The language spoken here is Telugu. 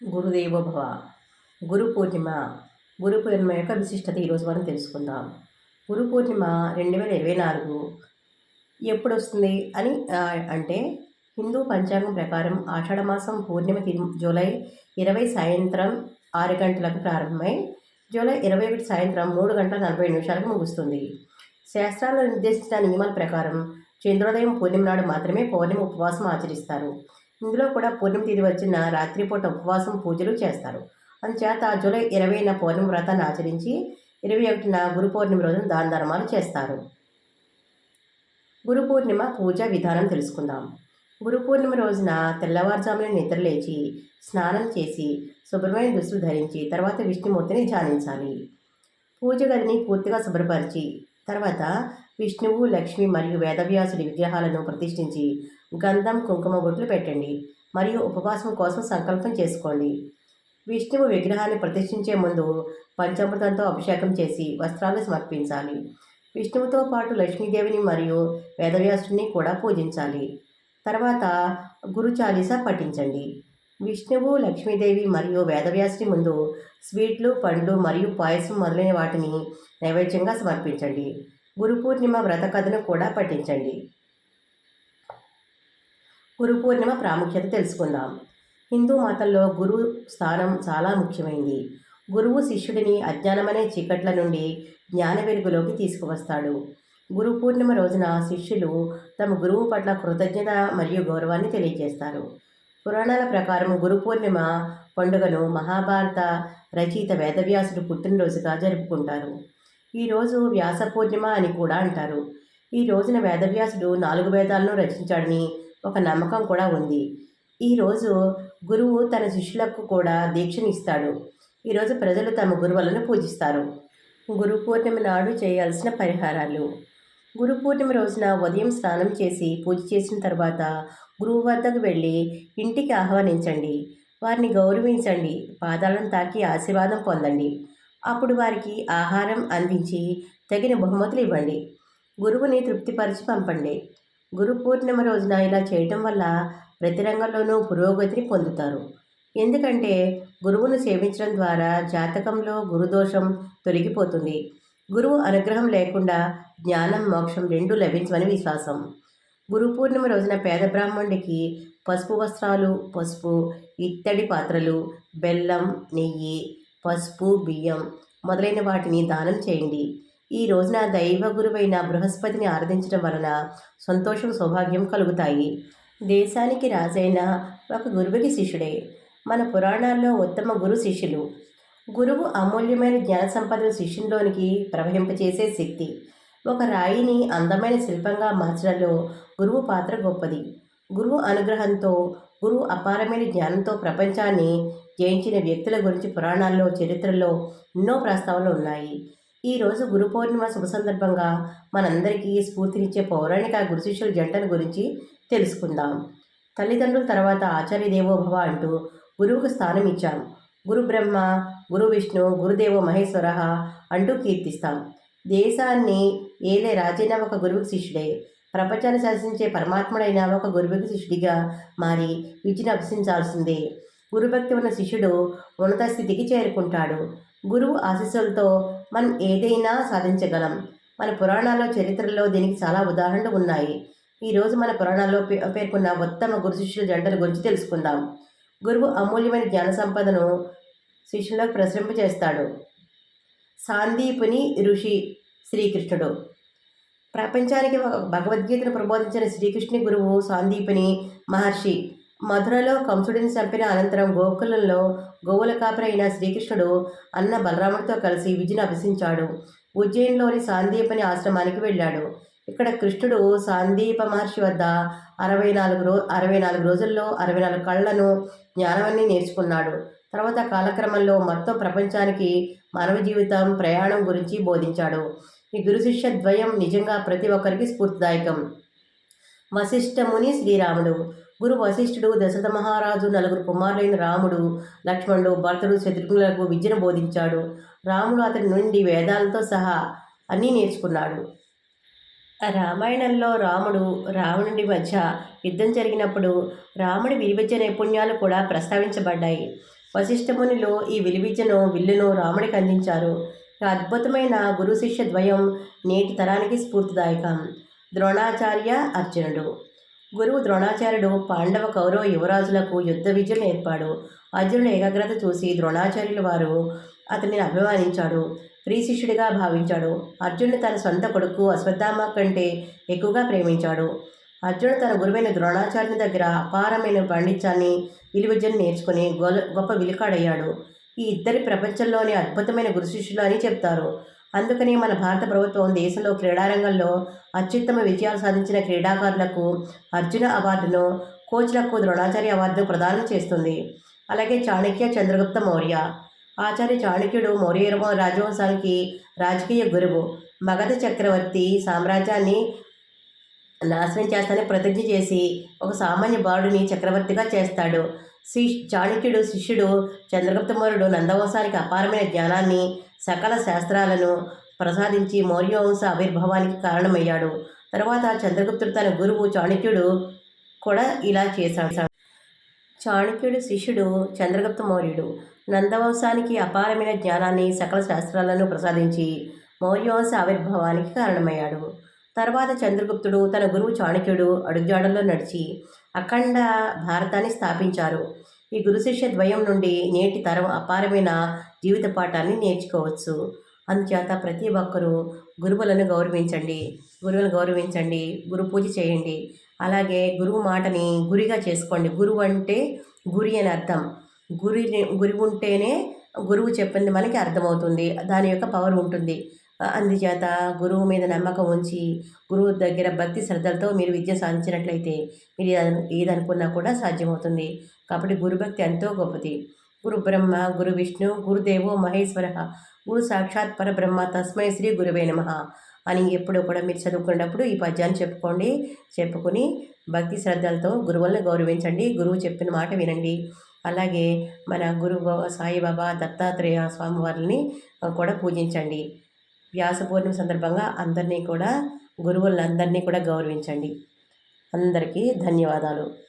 గురుదేవోభవ గురు పూర్ణిమ గురు పూర్ణిమ యొక్క విశిష్టత ఈరోజు మనం తెలుసుకుందాం. గురు పూర్ణిమ రెండు వేల ఇరవై నాలుగు ఎప్పుడు వస్తుంది అని అంటే హిందూ పంచాంగం ప్రకారం ఆషాఢమాసం పూర్ణిమ తిరు జూలై ఇరవై సాయంత్రం ఆరు గంటలకు ప్రారంభమై జూలై ఇరవై ఒకటి సాయంత్రం మూడు గంటల నలభై నిమిషాలకు ముగుస్తుంది. శాస్త్రాలు నిర్దేశించిన నియమాల ప్రకారం చంద్రోదయం పూర్ణిమ నాడు మాత్రమే పౌర్ణిమ ఉపవాసం ఆచరిస్తారు. ఇందులో కూడా పూర్ణిమ తిథి వచ్చిన రాత్రిపూట ఉపవాసం పూజలు చేస్తారు. అందుచేత జూలై ఇరవైన పౌర్ణమి వ్రతాన్ని ఆచరించి ఇరవై ఒకటిన గురు పౌర్ణమి రోజున దాన ధర్మాలు చేస్తారు. గురు పూర్ణిమ పూజ విధానం తెలుసుకుందాం. గురు పూర్ణిమ రోజున తెల్లవారుజామున నిద్రలేచి స్నానం చేసి శుభ్రమైన దుస్తులు ధరించి తర్వాత విష్ణుమూర్తిని ధ్యానించాలి. పూజ గదిని పూర్తిగా శుభ్రపరిచి తర్వాత విష్ణువు లక్ష్మి మరియు వేదవ్యాసుడి విగ్రహాలను ప్రతిష్ఠించి గంధం కుంకుమ బొట్లు పెట్టండి. మరియు ఉపవాసం కోసం సంకల్పం చేసుకోండి. విష్ణువు విగ్రహాన్ని ప్రతిష్ఠించే ముందు పంచామృతంతో అభిషేకం చేసి వస్త్రాలు సమర్పించాలి. విష్ణువుతో పాటు లక్ష్మీదేవిని మరియు వేదవ్యాసుని కూడా పూజించాలి. తర్వాత గురు చాలీసా పఠించండి. విష్ణువు లక్ష్మీదేవి మరియు వేదవ్యాసుని ముందు స్వీట్లు పండ్లు మరియు పాయసం మొదలైన వాటిని నైవేద్యంగా సమర్పించండి. గురు పూర్ణిమ వ్రత కథను కూడా పఠించండి. గురు పూర్ణిమ ప్రాముఖ్యత తెలుసుకుందాం. హిందూ మతంలో గురువు స్థానం చాలా ముఖ్యమైంది. గురువు శిష్యుడిని అజ్ఞానమనే చీకట్ల నుండి జ్ఞాన వెలుగులోకి తీసుకువస్తాడు. గురు పూర్ణిమ రోజున శిష్యులు తమ గురువు పట్ల కృతజ్ఞత మరియు గౌరవాన్ని తెలియజేస్తారు. పురాణాల ప్రకారం గురు పూర్ణిమ పండుగను మహాభారత రచయిత వేదవ్యాసుడు పుట్టినరోజుగా జరుపుకుంటారు. ఈరోజు వ్యాస పూర్ణిమ అని కూడా అంటారు. ఈ రోజున వేదవ్యాసుడు నాలుగు వేదాలను రచించాడని ఒక నమ్మకం కూడా ఉంది. ఈరోజు గురువు తన శిష్యులకు కూడా దీక్షనిస్తాడు. ఈరోజు ప్రజలు తమ గురువులను పూజిస్తారు. గురు పూర్ణిమ నాడు చేయాల్సిన పరిహారాలు. గురు పూర్ణిమ రోజున ఉదయం స్నానం చేసి పూజ చేసిన తర్వాత గురువు వద్దకు వెళ్ళి ఇంటికి ఆహ్వానించండి. వారిని గౌరవించండి. పాదాలను తాకి ఆశీర్వాదం పొందండి. అప్పుడు వారికి ఆహారం అందించి తగిన బహుమతులు ఇవ్వండి. గురువుని తృప్తిపరిచి పంపండి. గురు పూర్ణిమ రోజున ఇలా చేయటం వల్ల ప్రతి రంగంలోనూ పురోగతిని పొందుతారు. ఎందుకంటే గురువును సేవించడం ద్వారా జాతకంలో గురుదోషం తొలగిపోతుంది. గురువు అనుగ్రహం లేకుండా జ్ఞానం మోక్షం రెండూ లభించమని విశ్వాసం. గురు పూర్ణిమ రోజున పేద బ్రాహ్మణుడికి పసుపు వస్త్రాలు పసుపు ఇత్తడి పాత్రలు బెల్లం నెయ్యి పసుపు బియ్యం మొదలైన వాటిని దానం చేయండి. ఈ రోజున దైవ గురువైన బృహస్పతిని ఆరాధించడం వలన సంతోషం సౌభాగ్యం కలుగుతాయి. దేశానికి రాజైన ఒక గురువుకి శిష్యుడే. మన పురాణాల్లో ఉత్తమ గురు శిష్యులు. గురువు అమూల్యమైన జ్ఞాన సంపదను శిష్యునిలోనికి ప్రవహింపచేసే శక్తి. ఒక రాయిని అందమైన శిల్పంగా మార్చడంలో గురువు పాత్ర గొప్పది. గురువు అనుగ్రహంతో గురువు అపారమైన జ్ఞానంతో ప్రపంచాన్ని జయించిన వ్యక్తుల గురించి పురాణాల్లో చరిత్రలో ఎన్నో ప్రస్తావనలు ఉన్నాయి. ఈరోజు గురు పౌర్ణిమ శుభ సందర్భంగా మనందరికీ స్ఫూర్తినిచ్చే పౌరాణిక గురు శిష్యుల జంటను గురించి తెలుసుకుందాం. తల్లిదండ్రుల తర్వాత ఆచార్య దేవోభవ అంటూ గురువుకు స్థానం ఇచ్చాం. గురు బ్రహ్మ గురు విష్ణు గురుదేవో మహేశ్వర అంటూ కీర్తిస్తాం. దేశాన్ని ఏలే రాజైన ఒక గురువుకి శిష్యుడే. ప్రపంచాన్ని శాసించే పరమాత్ముడైన ఒక గురువుకి శిష్యుడిగా మారి విద్యను అభ్యసించాల్సిందే. గురుభక్తి ఉన్న శిష్యుడు ఉన్నత స్థితికి చేరుకుంటాడు. గురువు ఆశీస్సులతో మనం ఏదైనా సాధించగలం. మన పురాణాల్లో చరిత్రలో దీనికి చాలా ఉదాహరణలు ఉన్నాయి. ఈరోజు మన పురాణాల్లో పే- పేర్కొన్న ఉత్తమ గురు శిష్యుల జంటల గురించి తెలుసుకుందాం. గురువు అమూల్యమైన జ్ఞాన సంపదను శిష్యులకు ప్రసరింపజేస్తాడు. సాందీపుని ఋషి శ్రీకృష్ణుడు. ప్రపంచానికి భగవద్గీతను ప్రబోధించిన శ్రీకృష్ణుని గురువు సాందీపుని మహర్షి. మధురలో కంసుడిని చంపిన అనంతరం గోకులంలో గోవుల కాపరైన శ్రీకృష్ణుడు అన్న బలరాముడితో కలిసి విజయను అభ్యసించాడు. ఉజ్జయిన్లోని సాందీపని ఆశ్రమానికి వెళ్ళాడు. ఇక్కడ కృష్ణుడు సాందీప మహర్షి వద్ద అరవై నాలుగు రో అరవై నాలుగు రోజుల్లో అరవై నాలుగు కళ్ళను జ్ఞానాన్ని నేర్చుకున్నాడు. తర్వాత కాలక్రమంలో మొత్తం ప్రపంచానికి మానవ జీవితం ప్రయాణం గురించి బోధించాడు. ఈ గురు శిష్య ద్వయం నిజంగా ప్రతి ఒక్కరికి స్ఫూర్తిదాయకం. వశిష్ఠముని శ్రీరాముడు. గురు వశిష్ఠుడు దశరథ మహారాజు నలుగురు కుమారులైన రాముడు లక్ష్మణుడు భరతుడు శత్రుఘ్నులకు విద్యను బోధించాడు. రాముడు అతని నుండి వేదాలతో సహా అన్నీ నేర్చుకున్నాడు. రామాయణంలో రాముడు రావణుడి మధ్య యుద్ధం జరిగినప్పుడు రాముడి విలువిద్య నైపుణ్యాలు కూడా ప్రస్తావించబడ్డాయి. వశిష్ఠమునిలో ఈ విలువిద్యను విల్లును రాముడికి అందించారు. అద్భుతమైన గురు శిష్య ద్వయం నేటి తరానికి స్ఫూర్తిదాయకం. ద్రోణాచార్య అర్జునుడు గురువు ద్రోణాచార్యుడు పాండవ కౌరవ యువరాజులకు యుద్ధ విద్యను నేర్పాడు అర్జునుడు ఏకాగ్రత చూసి ద్రోణాచార్యుల వారు అతనిని అభిమానించాడు. ప్రియ శిష్యుడిగా భావించాడు. అర్జునుడు తన సొంత కొడుకు అశ్వత్థామ కంటే ఎక్కువగా ప్రేమించాడు. అర్జునుడు తన గురువైన ద్రోణాచార్యుని దగ్గర అపారమైన పాండిత్యాన్ని విలువిద్యను నేర్చుకుని గొల గొప్ప విలుకాడయ్యాడు. ఈ ఇద్దరి ప్రపంచంలోని అద్భుతమైన గురు శిష్యులు అని చెప్తారు. అందుకని మన భారత ప్రభుత్వం దేశంలో క్రీడారంగంలో అత్యుత్తమ విజయాలు సాధించిన క్రీడాకారులకు అర్జున అవార్డును కోచ్లకు ద్రోణాచార్య అవార్డును ప్రదానం చేస్తుంది. అలాగే చాణక్య చంద్రగుప్త మౌర్య. ఆచార్య చాణక్యుడు మౌర్య రాజవంశానికి రాజకీయ గురువు. మగధ చక్రవర్తి సామ్రాజ్యాన్ని నాశనం చేస్తానని ప్రతిజ్ఞ చేసి ఒక సామాన్య బాలుడిని చక్రవర్తిగా చేస్తాడు. శి చాణక్యుడు శిష్యుడు చంద్రగుప్త మౌర్యుడు నందవంశానికి అపారమైన జ్ఞానాన్ని సకల శాస్త్రాలను ప్రసాదించి మౌర్యవంశ ఆవిర్భావానికి కారణమయ్యాడు. తర్వాత చంద్రగుప్తుడు తన గురువు చాణక్యుడు కూడా ఇలా చేశాడు. చాణక్యుడు శిష్యుడు చంద్రగుప్త మౌర్యుడు నందవంశానికి అపారమైన జ్ఞానాన్ని సకల శాస్త్రాలను ప్రసాదించి మౌర్యవంశ ఆవిర్భావానికి కారణమయ్యాడు. తర్వాత చంద్రగుప్తుడు తన గురువు చాణక్యుడు అడుగుజాడల్లో నడిచి అఖండ భారతాన్ని స్థాపించారు. ఈ గురు శిష్య ద్వయం నుండి నేటి తరం అపారమైన జీవిత పాఠాన్ని నేర్చుకోవచ్చు. అందుచేత ప్రతి ఒక్కరూ గురువులను గౌరవించండి. గురువులను గౌరవించండి. గురు పూజ చేయండి. అలాగే గురువు మాటని గురిగా చేసుకోండి. గురువు అంటే గురి అని అర్థం. గురి గురి ఉంటేనే గురువు చెప్పింది మనకి అర్థమవుతుంది. దాని యొక్క పవర్ ఉంటుంది. అందుచేత గురువు మీద నమ్మకం ఉంచి గురువు దగ్గర భక్తి శ్రద్ధలతో మీరు విద్య సాధించినట్లయితే మీరు ఏదనుకున్నా కూడా సాధ్యమవుతుంది. కాబట్టి గురుభక్తి ఎంతో గొప్పది. గురు బ్రహ్మ గురు విష్ణు గురుదేవో మహేశ్వర గురు సాక్షాత్ పరబ్రహ్మ తస్మై శ్రీ గురువే నమ అని ఎప్పుడూ కూడా మీరు చదువుకున్నప్పుడు ఈ పద్యాన్ని చెప్పుకోండి చెప్పుకొని భక్తి శ్రద్ధలతో గురువులను గౌరవించండి. గురువు చెప్పిన మాట వినండి. అలాగే మన గురు సాయిబాబా దత్తాత్రేయ స్వామి వారిని కూడా పూజించండి. వ్యాస పూర్ణిమ సందర్భంగా అందరినీ కూడా గురువులందరినీ కూడా గౌరవించండి. అందరికీ ధన్యవాదాలు.